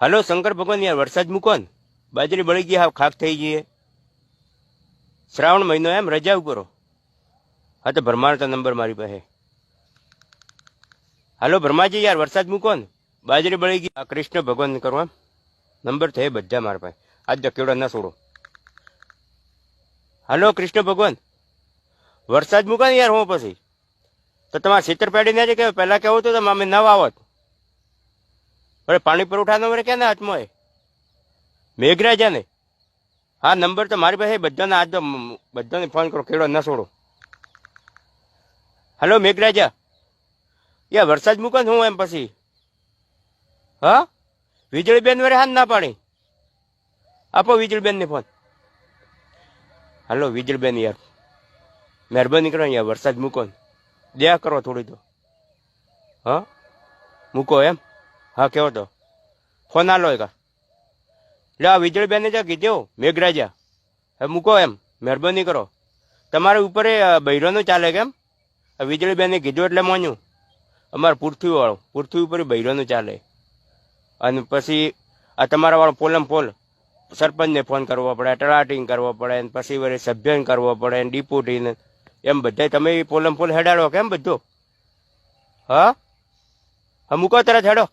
હાલો, શંકર ભગવાન, યાર વરસાદ મૂકો બાજરી બળી ગઈ, હાવ ખાક થઈ ગઈ. શ્રાવણ મહિનો એમ, રજા ઉપર હો. હા, તો ભરમાર નંબર મારી પાસે. હાલો, ભરમાજી, યાર વરસાદ મૂકો ને. બાજરી બળી ગઈ, આ કૃષ્ણ ભગવાન કરો એમ. નંબર થયે બધા મારા પાસે. આજ ધકેડો ના છોડો. હાલો, કૃષ્ણ ભગવાન. વરસાદ મૂકો યાર હું પછી. તો તમારે ખેતર પેડી ના છે કે પહેલાં કેવું તો અમે નવ આવત અરે, પાણી પુરવઠાનો મારે ક્યાં હાથમાં મેઘરાજા ને હા નંબર તો મારી પાસે બધાને આજ બધાને ફોન કરો કેળો ના છોડો હલો મેઘરાજા. યા, વરસાદ મૂકો ને હું એમ પછી. હા? વીજળીબેન વરે હાથ ના પાણી આપો વીજળીબેનને ફોન હલો વીજળીબેન યાર. મહેરબાની કરો યાર વરસાદ મૂકો ને. દયા કરો થોડી તો. હા? મૂકો એમ. હા, કેવો તો. ફોન આલો એક. એટલે આ વીજળીબેને જ કીધું, મેઘરાજા. હવે મૂકો એમ, મહેરબાની કરો. તમારે ઉપર એ બૈરોનું ચાલે કેમ? વીજળીબેને કીધું એટલે માન્યું. અમારે પૃથ્વીવાળું પૃથ્વી ઉપર બૈરોનું ચાલે. અને પછી, આ તમારા વાળો પોલમ પોલ. સરપંચને ફોન કરવો પડે, તલાટીને કરવો પડે, ને પછી વળી સભ્યને કરવો પડે, ને ડિપ્યુટીને. એમ બધા તમે પોલમ પોલ હેડાડો કેમ બધું? હા? હા, મૂકો તરત હેડો.